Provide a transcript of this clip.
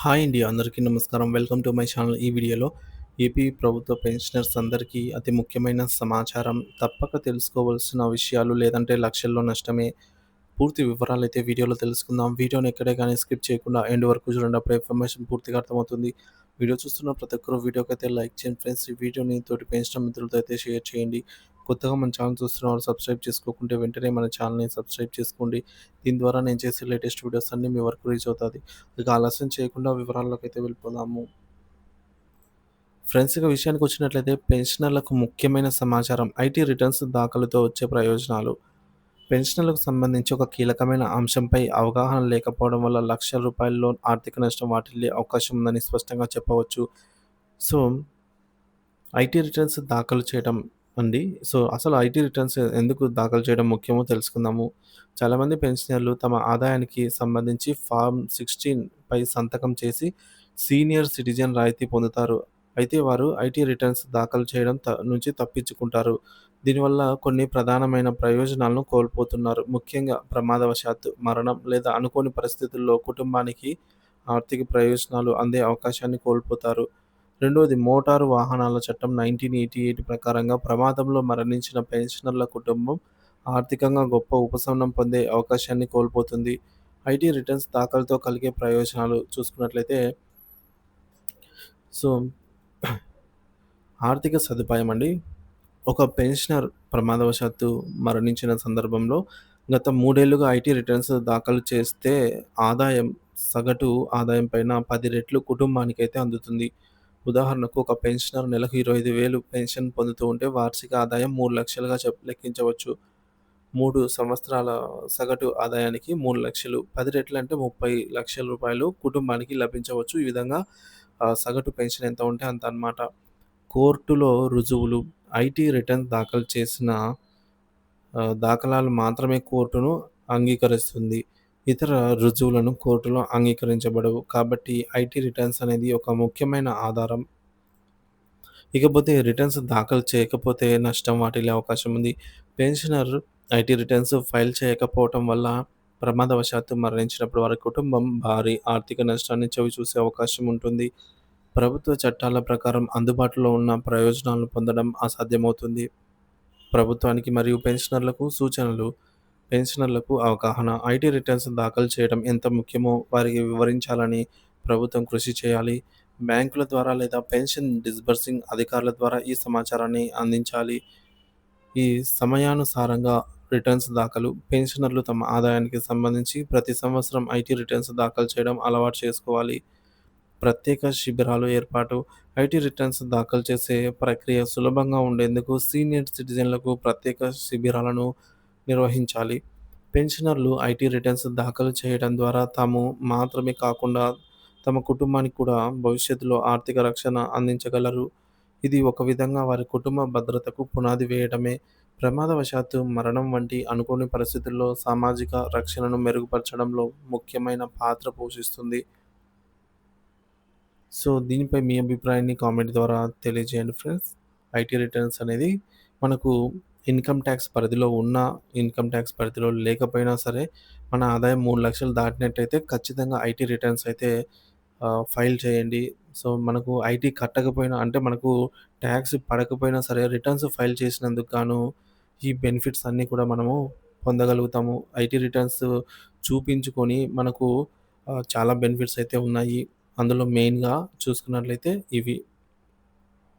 Hi అండి అందరికీ నమస్కారం. Welcome to my channel. ఈ వీడియోలో ఏపీ ప్రభుత్వ పెన్షనర్స్ అందరికీ అతి ముఖ్యమైన సమాచారం. తప్పక తెలుసుకోవాల్సిన విషయాలు లేదంటే లక్షల్లో నష్టమే. పూర్తి వివరాలు అయితే వీడియోలో తెలుసుకుందాం. వీడియోని ఎక్కడే కానీ స్కిప్ చేయకుండా ఎండ్ వరకు చూడండి. అప్పుడు ఇన్ఫర్మేషన్ పూర్తిగా అర్థమవుతుంది. వీడియో చూస్తున్న ప్రతి ఒక్కరు వీడియోకి అయితే లైక్ చేయండి. ఫ్రెండ్స్ ఈ వీడియోని తోటి పెంచిన మిత్రులతో అయితే షేర్ చేయండి. కొత్తగా మన ఛానల్ చూస్తున్న వాళ్ళు సబ్స్క్రైబ్ చేసుకోకుంటే వెంటనే మన ఛానల్ని సబ్స్క్రైబ్ చేసుకోండి. దీని ద్వారా నేను చేసే లేటెస్ట్ వీడియోస్ అన్నీ మీ వరకు రీచ్ అవుతుంది. ఇక ఆలస్యం చేయకుండా వివరాల్లోకి అయితే వెళ్ళిపోదాము. ఫ్రెండ్స్ ఇక విషయానికి వచ్చినట్లయితే పెన్షనర్లకు ముఖ్యమైన సమాచారం ఐటీ రిటర్న్స్ దాఖలుతో వచ్చే ప్రయోజనాలు. పెన్షనర్లకు సంబంధించి ఒక కీలకమైన అంశంపై అవగాహన లేకపోవడం వల్ల లక్షల లోన్ ఆర్థిక నష్టం వాటిల్లే అవకాశం ఉందని స్పష్టంగా చెప్పవచ్చు. సో ఐటీ రిటర్న్స్ దాఖలు చేయడం అండి సో అసలు ఐటీ రిటర్న్స్ ఎందుకు దాఖలు చేయడం ముఖ్యమో తెలుసుకుందాము. చాలామంది పెన్షనర్లు తమ ఆదాయానికి సంబంధించి ఫామ్ సిక్స్టీన్ పై సంతకం చేసి సీనియర్ సిటిజన్ రాయితీ పొందుతారు. అయితే వారు ఐటీ రిటర్న్స్ దాఖలు చేయడం త నుంచి తప్పించుకుంటారు. దీనివల్ల కొన్ని ప్రధానమైన ప్రయోజనాలను కోల్పోతున్నారు. ముఖ్యంగా ప్రమాదవశాత్తు మరణం లేదా అనుకోని పరిస్థితుల్లో కుటుంబానికి ఆర్థిక ప్రయోజనాలు అందే అవకాశాన్ని కోల్పోతారు. రెండవది మోటారు వాహనాల చట్టం నైన్టీన్ ఎయిటీ ఎయిట్ ప్రకారంగా ప్రమాదంలో మరణించిన పెన్షనర్ల కుటుంబం ఆర్థికంగా గొప్ప ఉపశమనం పొందే అవకాశాన్ని కోల్పోతుంది. ఐటీ రిటర్న్స్ దాఖలుతో కలిగే ప్రయోజనాలు చూసుకున్నట్లయితే సో ఆర్థిక సదుపాయం అండి. ఒక పెన్షనర్ ప్రమాదవశాత్తు మరణించిన సందర్భంలో గత మూడేళ్ళుగా ఐటీ రిటర్న్స్ దాఖలు చేస్తే ఆదాయం సగటు ఆదాయం పైన పది రెట్లు కుటుంబానికైతే అందుతుంది. ఉదాహరణకు ఒక పెన్షనర్ నెలకు ఇరవై ఐదు వేలు పెన్షన్ పొందుతూ ఉంటే వార్షిక ఆదాయం మూడు లక్షలుగా చెప్ లెక్కించవచ్చు. మూడు సంవత్సరాల సగటు ఆదాయానికి మూడు లక్షలు. పది రెట్లు అంటే ముప్పై లక్షల రూపాయలు కుటుంబానికి లభించవచ్చు. ఈ విధంగా సగటు పెన్షన్ ఎంత ఉంటే అంత అనమాట కోర్టులో రుజువులు ఐటీ రిటర్న్ దాఖలు చేసిన దాఖలాలు మాత్రమే కోర్టును అంగీకరిస్తుంది. ఇతర రుజువులను కోర్టులో అంగీకరించబడవు. కాబట్టి ఐటీ రిటర్న్స్ అనేది ఒక ముఖ్యమైన ఆధారం. ఇకపోతే రిటర్న్స్ దాఖలు చేయకపోతే నష్టం వాటిల్లే అవకాశం ఉంది. పెన్షనర్ ఐటీ రిటర్న్స్ ఫైల్ చేయకపోవటం వల్ల ప్రమాదవశాత్తు మరణించినప్పుడు వారి కుటుంబం భారీ ఆర్థిక నష్టాన్ని చవి చూసే అవకాశం ఉంటుంది. ప్రభుత్వ చట్టాల ప్రకారం అందుబాటులో ఉన్న ప్రయోజనాలను పొందడం అసాధ్యమవుతుంది. ప్రభుత్వానికి మరియు పెన్షనర్లకు సూచనలు పెన్షనర్లకు అవగాహన ఐటీ రిటర్న్స్ దాఖలు చేయడం ఎంత ముఖ్యమో వారికి వివరించాలని ప్రభుత్వం కృషి చేయాలి. బ్యాంకుల ద్వారా లేదా పెన్షన్ డిస్బర్సింగ్ అధికారుల ద్వారా ఈ సమాచారాన్ని అందించాలి. ఈ సమయానుసారంగా రిటర్న్స్ దాఖలు పెన్షనర్లు తమ ఆదాయానికి సంబంధించి ప్రతి సంవత్సరం ఐటీ రిటర్న్స్ దాఖలు చేయడం అలవాటు చేసుకోవాలి. ప్రత్యేక శిబిరాలు ఏర్పాటు ఐటీ రిటర్న్స్ దాఖలు చేసే ప్రక్రియ సులభంగా ఉండేందుకు సీనియర్ సిటిజన్లకు ప్రత్యేక శిబిరాలను నిర్వహించాలి. పెన్షనర్లు ఐటీ రిటర్న్స్ దాఖలు చేయడం ద్వారా తాము మాత్రమే కాకుండా తమ కుటుంబానికి కూడా భవిష్యత్తులో ఆర్థిక రక్షణ అందించగలరు. ఇది ఒక విధంగా వారి కుటుంబ భద్రతకు పునాది వేయడమే. ప్రమాదవశాత్తు మరణం వంటి అనుకోని పరిస్థితుల్లో సామాజిక రక్షణను మెరుగుపరచడంలో ముఖ్యమైన పాత్ర పోషిస్తుంది. సో దీనిపై మీ అభిప్రాయాన్ని కామెంట్ ద్వారా తెలియజేయండి ఫ్రెండ్స్. ఐటీ రిటర్న్స్ అనేది మనకు ఇన్కమ్ ట్యాక్స్ పరిధిలో ఉన్న ఇన్కమ్ ట్యాక్స్ పరిధిలో లేకపోయినా సరే మన ఆదాయం మూడు లక్షలు దాటినట్టయితే ఖచ్చితంగా ఐటీ రిటర్న్స్ అయితే ఫైల్ చేయండి. సో మనకు ఐటీ కట్టకపోయినా అంటే మనకు ట్యాక్స్ పడకపోయినా సరే రిటర్న్స్ ఫైల్ చేసినందుకు గాను ఈ బెనిఫిట్స్ అన్నీ కూడా మనము పొందగలుగుతాము. ఐటీ రిటర్న్స్ చూపించుకొని మనకు చాలా బెనిఫిట్స్ అయితే ఉన్నాయి. అందులో మెయిన్గా చూసుకున్నట్లయితే ఇవి.